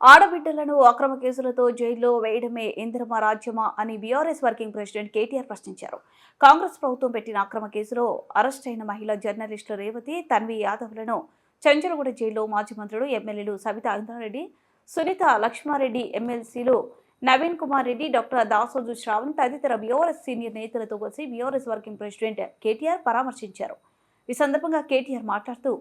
ఆడబిడ్డలను అక్రమ కేసులతో జైల్లో వేయడమే ఇంద్రమా రాజ్యమా అని బీఆర్ఎస్ వర్కింగ్ ప్రెసిడెంట్ కేటీఆర్ ప్రశ్నించారు. కాంగ్రెస్ ప్రభుత్వం పెట్టిన అక్రమ కేసులో అరెస్ట్ అయిన మహిళా జర్నలిస్టు రేవతి తన్వి యాదవ్లను చంచలగూడ జైల్లో మాజీ మంత్రులు ఎమ్మెల్యేలు సవితా ఇంద్రారెడ్డి సునీత లక్ష్మారెడ్డి ఎమ్మెల్సీలు నవీన్ కుమార్ రెడ్డి డాక్టర్ దాసోజు శ్రావణ్ తదితర బీఆర్ఎస్ సీనియర్ నేతలతో కలిసి బీఆర్ఎస్ వర్కింగ్ ప్రెసిడెంట్ కేటీఆర్ పరామర్శించారు. ఈ సందర్భంగా కేటీఆర్ మాట్లాడుతూ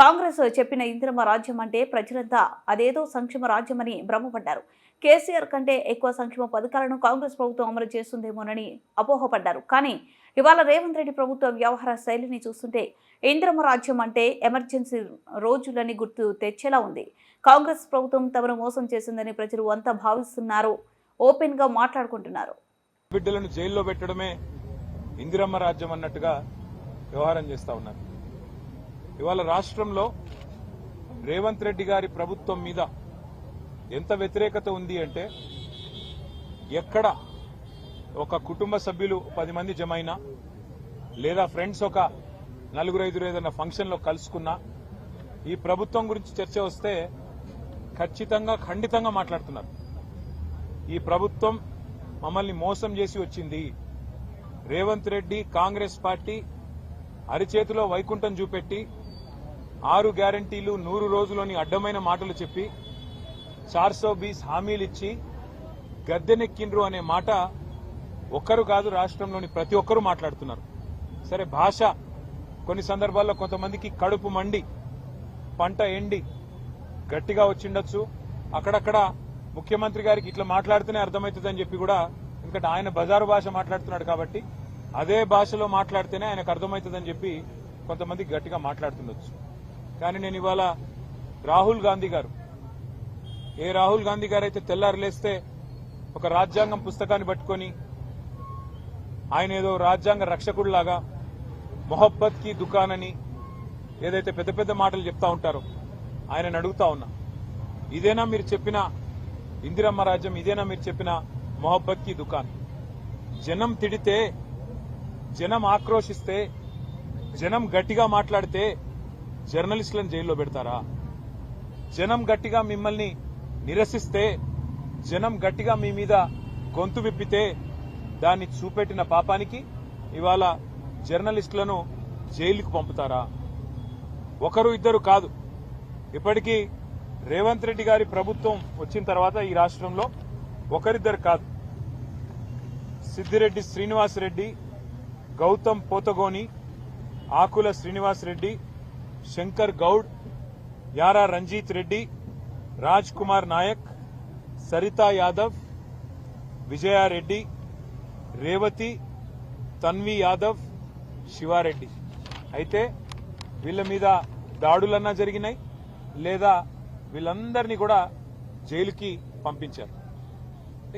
కాంగ్రెస్ చెప్పిన ఇందిరమ్మ రాజ్యం అంటే ప్రజలంతా అదేదో సంక్షేమ రాజ్యమని భ్రమపడ్డారు. కేసీఆర్ కంటే ఎక్కువ సంక్షేమ పథకాలను కాంగ్రెస్ ప్రభుత్వం అమలు చేస్తుందేమోనని అపోహపడ్డారు. కానీ ఇవాళ రేవంత్ రెడ్డి ప్రభుత్వ వ్యవహార శైలిని చూస్తుంటే ఇంద్రమ రాజ్యం అంటే ఎమర్జెన్సీ రోజులని గుర్తు తెచ్చేలా ఉంది. కాంగ్రెస్ ప్రభుత్వం తమను మోసం చేసిందని ప్రజలు అంతా భావిస్తున్నారు. ఓపెన్గా మాట్లాడుకుంటున్నారు. బిడ్డలను జైల్లో పెట్టడమే ఇందిరమ్మ రాజ్యం అన్నట్టుగా వ్యవహారం చేస్తా ఉన్నారు. ఇవాళ రాష్ట్రంలో రేవంత్ రెడ్డి గారి ప్రభుత్వం మీద ఎంత వ్యతిరేకత ఉంది అంటే ఎక్కడ ఒక కుటుంబ సభ్యులు పది మంది జమైనా లేదా ఫ్రెండ్స్ ఒక నలుగురు ఐదుగురు ఏదైనా ఫంక్షన్లో కలుసుకున్నా ఈ ప్రభుత్వం గురించి చర్చ వస్తే ఖచ్చితంగా ఖండితంగా మాట్లాడుతున్నారు. ఈ ప్రభుత్వం మమ్మల్ని మోసం చేసి వచ్చింది. రేవంత్ రెడ్డి కాంగ్రెస్ పార్టీ అరిచేతిలో వైకుంఠం చూపెట్టి ఆరు గ్యారంటీలు నూరు రోజులని అడ్డమైన మాటలు చెప్పి చార్సో బీస్ హామీలు ఇచ్చి గద్దెనెక్కిండ్రు అనే మాట ఒక్కరు కాదు రాష్ట్రంలోని ప్రతి ఒక్కరూ మాట్లాడుతున్నారు. సరే భాష కొన్ని సందర్భాల్లో కొంతమందికి కడుపు మండి పంట ఎండి గట్టిగా వచ్చిండొచ్చు. అక్కడక్కడ ముఖ్యమంత్రి గారికి ఇట్లా మాట్లాడితేనే అర్థమవుతుందని చెప్పి కూడా ఎందుకంటే ఆయన బజారు భాష మాట్లాడుతున్నాడు కాబట్టి అదే భాషలో మాట్లాడితేనే ఆయనకు అర్థమవుతుందని చెప్పి కొంతమంది గట్టిగా మాట్లాడుతుండొచ్చు. కానీ నేను ఇవాళ రాహుల్ గాంధీ గారు. ఏ రాహుల్ గాంధీ గారు అయితే తెల్లారు లేస్తే ఒక రాజ్యాంగం పుస్తకాన్ని పట్టుకొని ఆయన ఏదో రాజ్యాంగ రక్షకుడిలాగా మొహబ్బత్కి దుకాన్ అని ఏదైతే పెద్ద పెద్ద మాటలు చెప్తా ఉంటారో ఆయనను అడుగుతా ఉన్నా. ఇదేనా మీరు చెప్పిన ఇందిరమ్మ రాజ్యం? ఇదేనా మీరు చెప్పిన మొహబ్బత్కి దుకాన్? జనం తిడితే జనం ఆక్రోశిస్తే జనం గట్టిగా మాట్లాడితే జర్నలిస్టులను జైల్లో పెడతారా? జనం గట్టిగా మిమ్మల్ని నిరసిస్తే జనం గట్టిగా మీ మీద గొంతు విప్పితే దాన్ని చూపెట్టిన పాపానికి ఇవాళ జర్నలిస్టులను జైలుకు పంపుతారా? ఒకరు ఇద్దరు కాదు. ఇప్పటికీ రేవంత్ రెడ్డి గారి ప్రభుత్వం వచ్చిన తర్వాత ఈ రాష్ట్రంలో ఒకరిద్దరు కాదు. సిద్దిరెడ్డి శ్రీనివాస్ రెడ్డి గౌతమ్ పోతగోని ఆకుల శ్రీనివాస్ రెడ్డి శంకర్ గౌడ్ యారా రంజీత్ రెడ్డి రాజ్ కుమార్ నాయక్ సరితా యాదవ్ విజయారెడ్డి రేవతి తన్వి యాదవ్ శివారెడ్డి అయితే వీళ్ళ మీద దాడులన్నా జరిగినాయి లేదా వీళ్ళందరినీ కూడా జైలుకి పంపించారు.